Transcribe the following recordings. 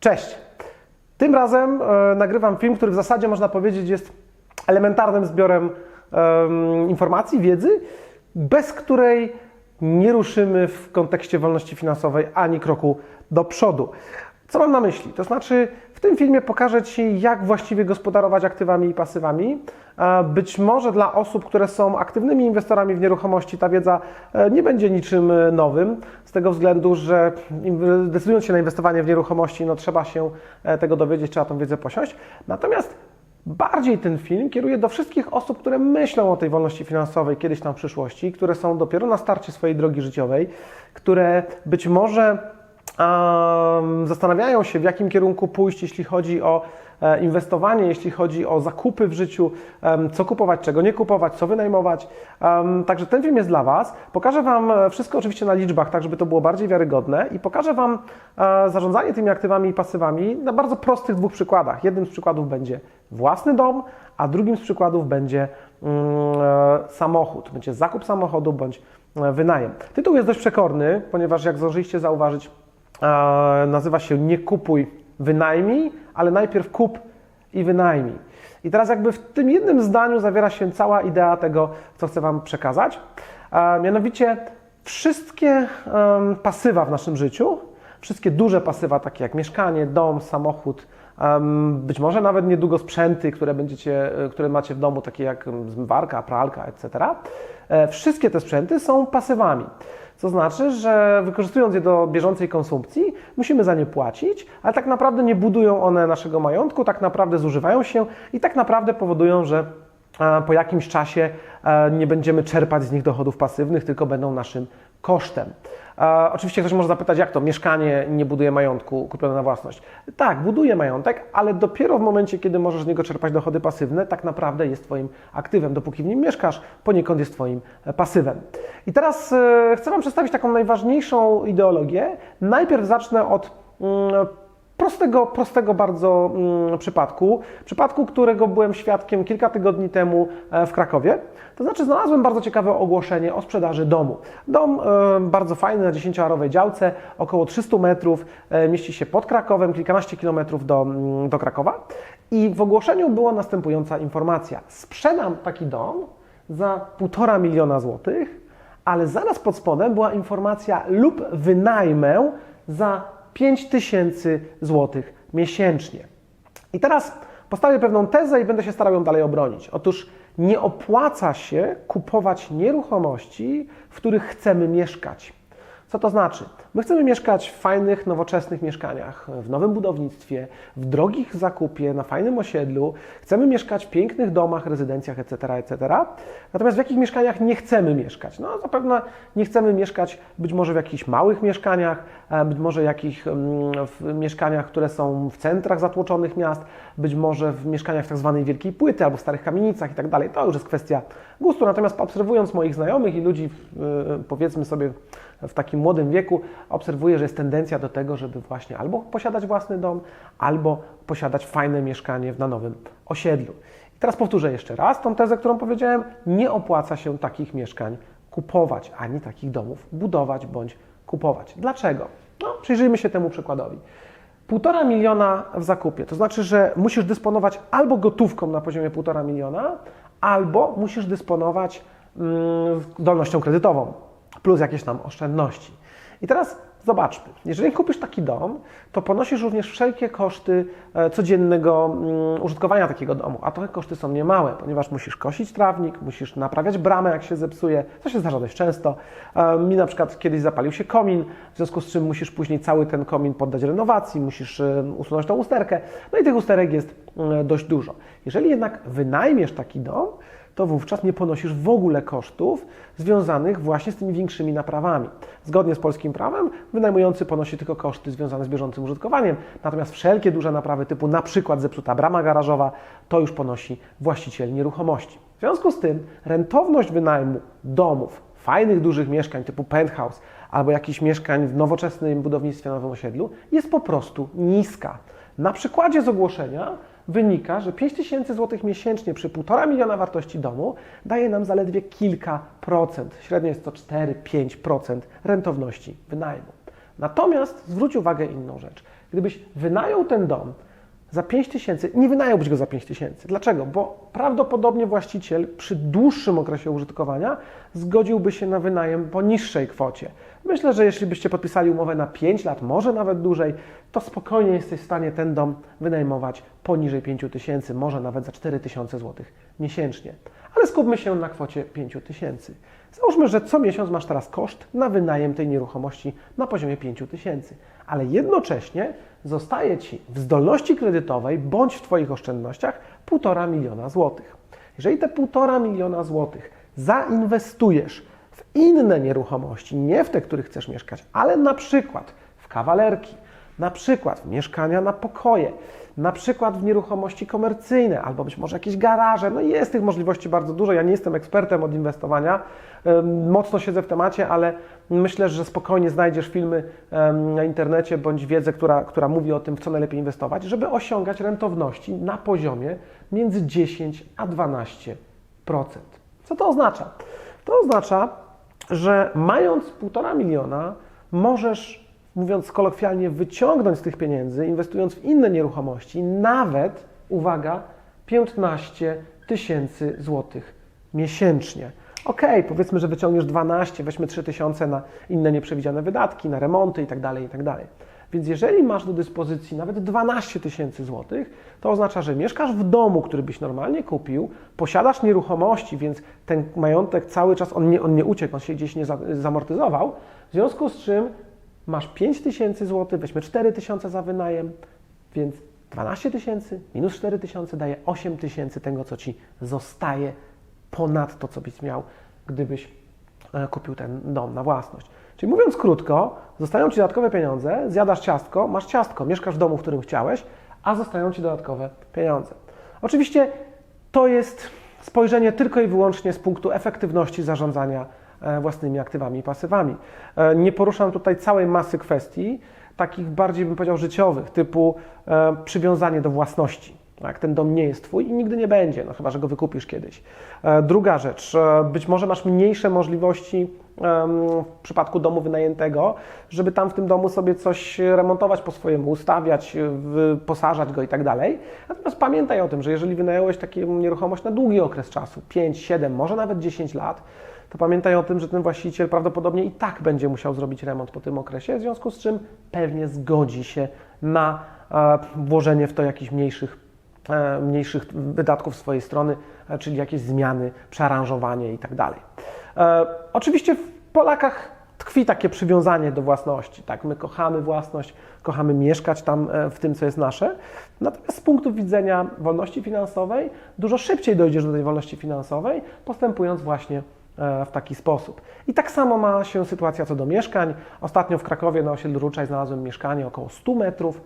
Cześć! Tym razem e, nagrywam film, który w zasadzie można powiedzieć jest elementarnym zbiorem em, informacji, wiedzy, bez której nie ruszymy w kontekście wolności finansowej ani kroku do przodu. Co mam na myśli? To znaczy, w tym filmie pokażę Ci, jak właściwie gospodarować aktywami i pasywami. E, Być może dla osób, które są aktywnymi inwestorami w nieruchomości, ta wiedza e, nie będzie niczym e, nowym, z tego względu, że decydując się na inwestowanie w nieruchomości, no trzeba się tego dowiedzieć, trzeba tą wiedzę posiąść. Natomiast Bardziej ten film kieruje do wszystkich osób, które myślą o tej wolności finansowej kiedyś tam w przyszłości, które są dopiero na starcie swojej drogi życiowej, które być może zastanawiają się, w jakim kierunku pójść, jeśli chodzi o e, inwestowanie, jeśli chodzi o zakupy w życiu, co kupować, czego nie kupować, co wynajmować. Także ten film jest dla Was. Pokażę Wam e, wszystko oczywiście na liczbach, tak żeby to było bardziej wiarygodne i pokażę Wam e, zarządzanie tymi aktywami i pasywami na bardzo prostych dwóch przykładach. Jednym z przykładów będzie własny dom, a drugim z przykładów będzie mm, samochód, będzie zakup samochodu bądź wynajem. Tytuł jest dość przekorny, ponieważ jak zdążyliście zauważyć, nazywa się Nie kupuj, wynajmij, ale najpierw kup i wynajmij. I teraz jakby w tym jednym zdaniu zawiera się cała idea tego, co chcę Wam przekazać. E, Mianowicie wszystkie pasywa w naszym życiu, wszystkie duże pasywa, takie jak mieszkanie, dom, samochód, być może nawet niedługo sprzęty, które, będziecie, e, które macie w domu, takie jak zmywarka, pralka, etc. E, Wszystkie te sprzęty są pasywami. Co znaczy, że wykorzystując je do bieżącej konsumpcji, musimy za nie płacić, ale tak naprawdę nie budują one naszego majątku, tak naprawdę zużywają się i tak naprawdę powodują, że e, po jakimś czasie e, nie będziemy czerpać z nich dochodów pasywnych, tylko będą naszym kosztem. E, Oczywiście ktoś może zapytać, jak to mieszkanie nie buduje majątku kupione na własność. Tak, buduje majątek, ale dopiero w momencie, kiedy możesz z niego czerpać dochody pasywne, tak naprawdę jest Twoim aktywem. Dopóki w nim mieszkasz, poniekąd jest Twoim e, pasywem. I teraz e, chcę Wam przedstawić taką najważniejszą ideologię. Najpierw zacznę od mm, prostego, prostego bardzo mm, przypadku. Przypadku, którego byłem świadkiem kilka tygodni temu e, w Krakowie. To znaczy, znalazłem bardzo ciekawe ogłoszenie o sprzedaży domu. Dom e, bardzo fajny na 10-arowej działce, około 300 metrów, e, mieści się pod Krakowem, kilkanaście kilometrów do, mm, do Krakowa. I w ogłoszeniu była następująca informacja: sprzedam taki dom za 1,5 miliona złotych, ale zaraz pod spodem była informacja lub wynajmę za 5 tysięcy złotych miesięcznie. I teraz postawię pewną tezę i będę się starał ją dalej obronić. Otóż nie opłaca się kupować nieruchomości, w których chcemy mieszkać. Co to znaczy? My chcemy mieszkać w fajnych, nowoczesnych mieszkaniach, w nowym budownictwie, w drogich zakupie, na fajnym osiedlu. Chcemy mieszkać w pięknych domach, rezydencjach, etc., etc. Natomiast w jakich mieszkaniach nie chcemy mieszkać? No zapewne nie chcemy mieszkać być może w jakichś małych mieszkaniach, e, być może jakich mm, w mieszkaniach, które są w centrach zatłoczonych miast, być może w mieszkaniach w tak zwanej wielkiej płyty albo w starych kamienicach i tak dalej. To już jest kwestia gustu. Natomiast obserwując moich znajomych i ludzi, w- powiedzmy sobie w takim młodym wieku, obserwuję, że jest tendencja do tego, żeby właśnie albo posiadać własny dom, albo posiadać fajne mieszkanie na nowym osiedlu. I teraz powtórzę jeszcze raz tą tezę, którą powiedziałem. Nie opłaca się takich mieszkań kupować, ani takich domów budować bądź kupować. Dlaczego? No, przyjrzyjmy się temu przykładowi. Półtora miliona w zakupie, to znaczy, że musisz dysponować albo gotówką na poziomie półtora miliona, albo musisz dysponować mm, zdolnością kredytową, plus jakieś tam oszczędności. I teraz zobaczmy, jeżeli kupisz taki dom, to ponosisz również wszelkie koszty e, codziennego mm, użytkowania takiego domu, a te koszty są niemałe, ponieważ musisz kosić trawnik, musisz naprawiać bramę, jak się zepsuje, co się zdarza dość często. E, Mi na przykład kiedyś zapalił się komin, w związku z czym musisz później cały ten komin poddać renowacji, musisz e, usunąć tą usterkę, no i tych usterek jest mm, dość dużo. Jeżeli jednak wynajmiesz taki dom, to wówczas nie ponosisz w ogóle kosztów związanych właśnie z tymi większymi naprawami. Zgodnie z polskim prawem wynajmujący ponosi tylko koszty związane z bieżącym użytkowaniem, natomiast wszelkie duże naprawy typu na przykład zepsuta brama garażowa, to już ponosi właściciel nieruchomości. W związku z tym rentowność wynajmu domów, fajnych dużych mieszkań typu penthouse albo jakichś mieszkań w nowoczesnym budownictwie na nowym osiedlu jest po prostu niska. Na przykładzie z ogłoszenia wynika, że 5 tysięcy złotych miesięcznie przy 1,5 miliona wartości domu daje nam zaledwie kilka procent. Średnio jest to 4-5% rentowności wynajmu. Natomiast zwróć uwagę inną rzecz. Gdybyś wynajął ten dom za 5 tysięcy, nie wynająłbyś go za 5 tysięcy. Dlaczego? Bo prawdopodobnie właściciel przy dłuższym okresie użytkowania zgodziłby się na wynajem po niższej kwocie. Myślę, że jeśli byście podpisali umowę na 5 lat, może nawet dłużej, to spokojnie jesteś w stanie ten dom wynajmować poniżej 5 tysięcy, może nawet za 4 tysiące złotych miesięcznie. Ale skupmy się na kwocie 5 tysięcy. Załóżmy, że co miesiąc masz teraz koszt na wynajem tej nieruchomości na poziomie 5 tysięcy, ale jednocześnie zostaje Ci w zdolności kredytowej bądź w Twoich oszczędnościach 1,5 miliona złotych. Jeżeli te 1,5 miliona złotych zainwestujesz w inne nieruchomości, nie w te, których chcesz mieszkać, ale na przykład w kawalerki, na przykład w mieszkania na pokoje, na przykład w nieruchomości komercyjne, albo być może jakieś garaże. No jest tych możliwości bardzo dużo. Ja nie jestem ekspertem od inwestowania, mocno siedzę w temacie, ale myślę, że spokojnie znajdziesz filmy na internecie bądź wiedzę, która, która mówi o tym, w co najlepiej inwestować, żeby osiągać rentowności na poziomie między 10 a 12%. Co to oznacza? To oznacza, że mając 1,5 miliona możesz mówiąc kolokwialnie, wyciągnąć z tych pieniędzy, inwestując w inne nieruchomości, nawet, uwaga, 15 tysięcy złotych miesięcznie. Ok, powiedzmy, że wyciągniesz 12, weźmy 3 tysiące na inne nieprzewidziane wydatki, na remonty itd., itd. Więc jeżeli masz do dyspozycji nawet 12 tysięcy złotych, to oznacza, że mieszkasz w domu, który byś normalnie kupił, posiadasz nieruchomości, więc ten majątek cały czas, on nie, on nie uciekł, on się gdzieś nie za- zamortyzował, w związku z czym masz 5 tysięcy złotych, weźmy 4 tysiące za wynajem, więc 12 tysięcy minus 4 tysiące daje 8 tysięcy tego, co Ci zostaje ponad to, co byś miał, gdybyś e, kupił ten dom na własność. Czyli mówiąc krótko, zostają Ci dodatkowe pieniądze, zjadasz ciastko, masz ciastko, mieszkasz w domu, w którym chciałeś, a zostają Ci dodatkowe pieniądze. Oczywiście to jest spojrzenie tylko i wyłącznie z punktu efektywności zarządzania własnymi aktywami i pasywami. E, Nie poruszam tutaj całej masy kwestii, takich bardziej bym powiedział życiowych, typu e, przywiązanie do własności. Tak, ten dom nie jest twój i nigdy nie będzie, no chyba, że go wykupisz kiedyś. E, Druga rzecz, e, być może masz mniejsze możliwości w przypadku domu wynajętego, żeby tam w tym domu sobie coś remontować po swojemu, ustawiać, wyposażać go i tak dalej. Natomiast pamiętaj o tym, że jeżeli wynająłeś taką nieruchomość na długi okres czasu, 5, 7, może nawet 10 lat, to pamiętaj o tym, że ten właściciel prawdopodobnie i tak będzie musiał zrobić remont po tym okresie, w związku z czym pewnie zgodzi się na e, włożenie w to jakichś mniejszych, e, mniejszych wydatków swojej strony, e, czyli jakieś zmiany, przearanżowanie i tak. E, Oczywiście w Polakach tkwi takie przywiązanie do własności. Tak? My kochamy własność, kochamy mieszkać tam e, w tym, co jest nasze. Natomiast z punktu widzenia wolności finansowej, dużo szybciej dojdziesz do tej wolności finansowej, postępując właśnie e, w taki sposób. I tak samo ma się sytuacja co do mieszkań. Ostatnio w Krakowie na osiedlu Ruczaj znalazłem mieszkanie około 100 metrów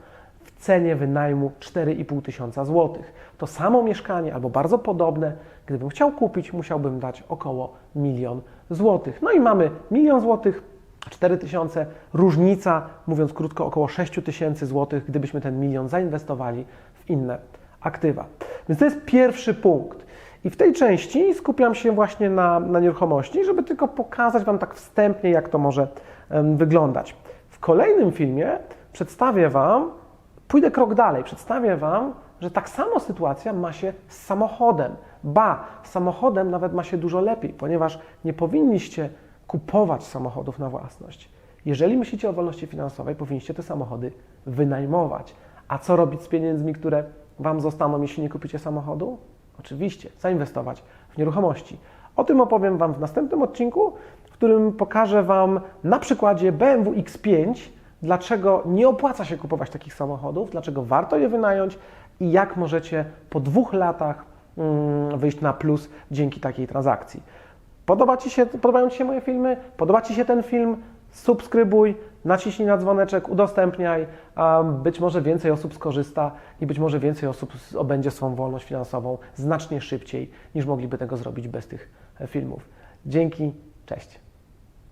cenie wynajmu 4,5 tysiąca złotych. To samo mieszkanie albo bardzo podobne, gdybym chciał kupić, musiałbym dać około milion złotych. No i mamy milion złotych, 4 tysiące, różnica, mówiąc krótko, około 6 tysięcy złotych, gdybyśmy ten milion zainwestowali w inne aktywa. Więc to jest pierwszy punkt. I w tej części skupiam się właśnie na, na nieruchomości, żeby tylko pokazać Wam tak wstępnie, jak to może em, wyglądać. W kolejnym filmie przedstawię Wam, pójdę krok dalej, przedstawię Wam, że tak samo sytuacja ma się z samochodem. Ba, z samochodem nawet ma się dużo lepiej, ponieważ nie powinniście kupować samochodów na własność. Jeżeli myślicie o wolności finansowej, powinniście te samochody wynajmować. A co robić z pieniędzmi, które Wam zostaną, jeśli nie kupicie samochodu? Oczywiście, zainwestować w nieruchomości. O tym opowiem Wam w następnym odcinku, w którym pokażę Wam na przykładzie BMW X5, dlaczego nie opłaca się kupować takich samochodów, dlaczego warto je wynająć i jak możecie po dwóch latach mm, wyjść na plus dzięki takiej transakcji. Podoba Ci się, podobają Ci się moje filmy? Podoba Ci się ten film? Subskrybuj, naciśnij na dzwoneczek, udostępniaj, być może więcej osób skorzysta i być może więcej osób obędzie swą wolność finansową znacznie szybciej niż mogliby tego zrobić bez tych e, filmów. Dzięki, cześć.